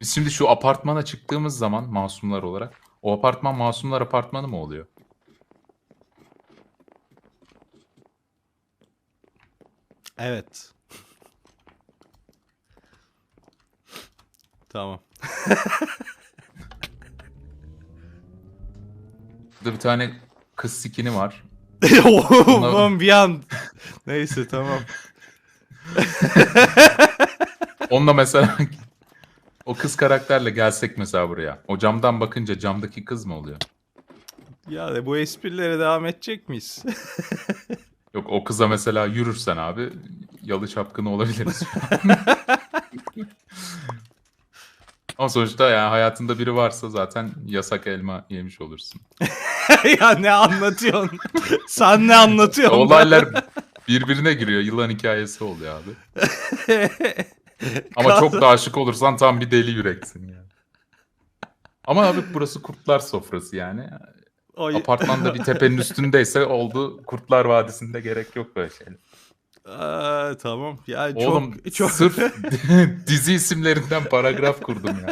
Biz şimdi şu apartmana çıktığımız zaman masumlar olarak o apartman masumlar apartmanı mı oluyor? Evet. tamam. Burada bir tane kız skini var. Oğlum bir an. Neyse tamam. Onunla mesela o kız karakterle gelsek mesela buraya. O camdan bakınca camdaki kız mı oluyor? Ya bu esprilere devam edecek miyiz? Yok o kıza mesela yürürsen abi yalı çapkını olabiliriz. Ama sonuçta yani hayatında biri varsa zaten yasak elma yemiş olursun. ya ne anlatıyorsun? Sen ne anlatıyorsun? Olaylar birbirine giriyor. Yılan hikayesi oluyor abi. Ama çok da aşık olursan tam bir deli yüreksin yani. Ama abi burası kurtlar sofrası yani. Ay- Apartmanda bir tepenin üstündeyse oldu. Kurtlar Vadisi'nde gerek yok böyle şeyler. Aa, tamam. Ya Oğlum çok çok sırf dizi isimlerinden paragraf kurdum ya.